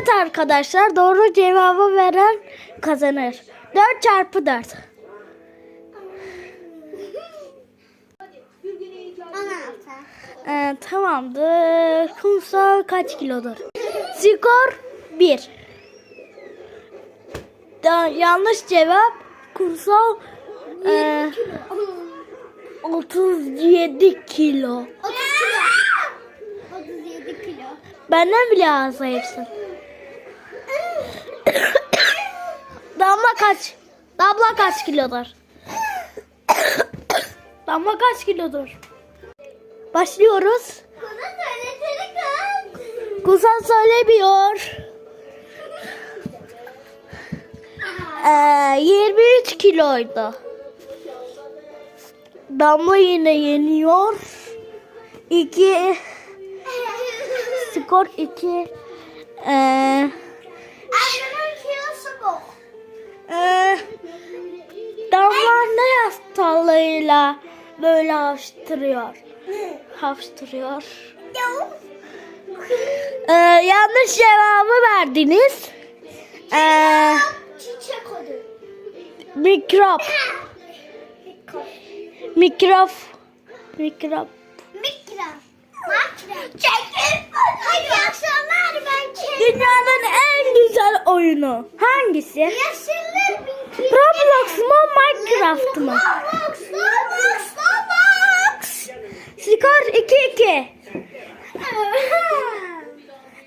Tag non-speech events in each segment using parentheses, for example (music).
Evet arkadaşlar doğru cevabı veren kazanır. 4 çarpı 4. 16. Ee, tamamdır. Kumsal kaç kilodur? Skor 1. Da, yanlış cevap. Kumsal e, 37 kilo. 30 kilo. 37 kilo. Benden bile az zayıfsın. Damla kaç? Damla kaç kilodur? Damla kaç kilodur? Başlıyoruz. Söylesene. Kusan söylemiyor. Ee, 23 kiloydu. Damla yine yeniyor. 2 (laughs) skor 2 ee, hastalığıyla böyle hapşırıyor? Hapşırıyor. Ee, yanlış cevabı verdiniz. Ee, mikrop. Mikrop. Mikrop. Çekil. Hadi akşamlar ben. Dünyanın en güzel oyunu hangisi? Bir Roblox mu Minecraft mı? Roblox, Roblox, Roblox. 2-2.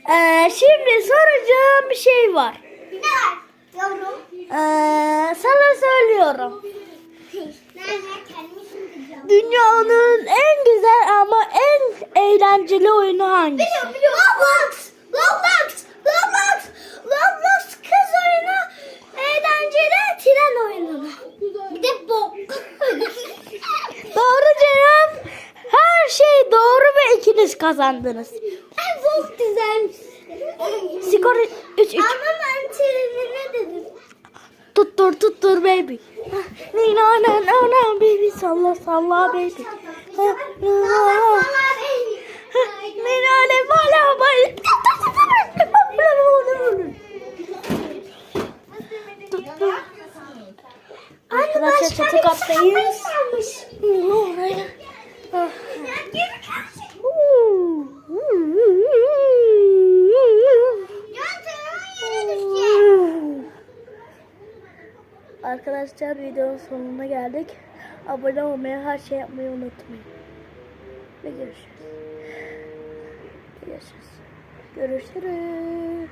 Ee, şimdi soracağım bir şey var. Ee, sana söylüyorum. Dünyanın en güzel ama en eğlenceli oyunu hangisi? Biliyorum biliyorum. Roblox. Roblox. Roblox. Roblox kız oyunu. Eğlenceli tren oyunu. Bir de bok. Doğru cevap. Her şey doğru ve ikiniz kazandınız. Bok güzelmiş. Skor 3-3. Ama ben trenine dedim. Tuttur tuttur baby. Nina na na na baby salla salla baby. Na, na, na. Nina ne bala baby. Arkadaşlar çatı kattayız. Oraya. Ah. Arkadaşlar videonun sonuna geldik. Abone olmayı, her şey yapmayı unutmayın. Ve görüşürüz. Görüşürüz. Görüşürüz.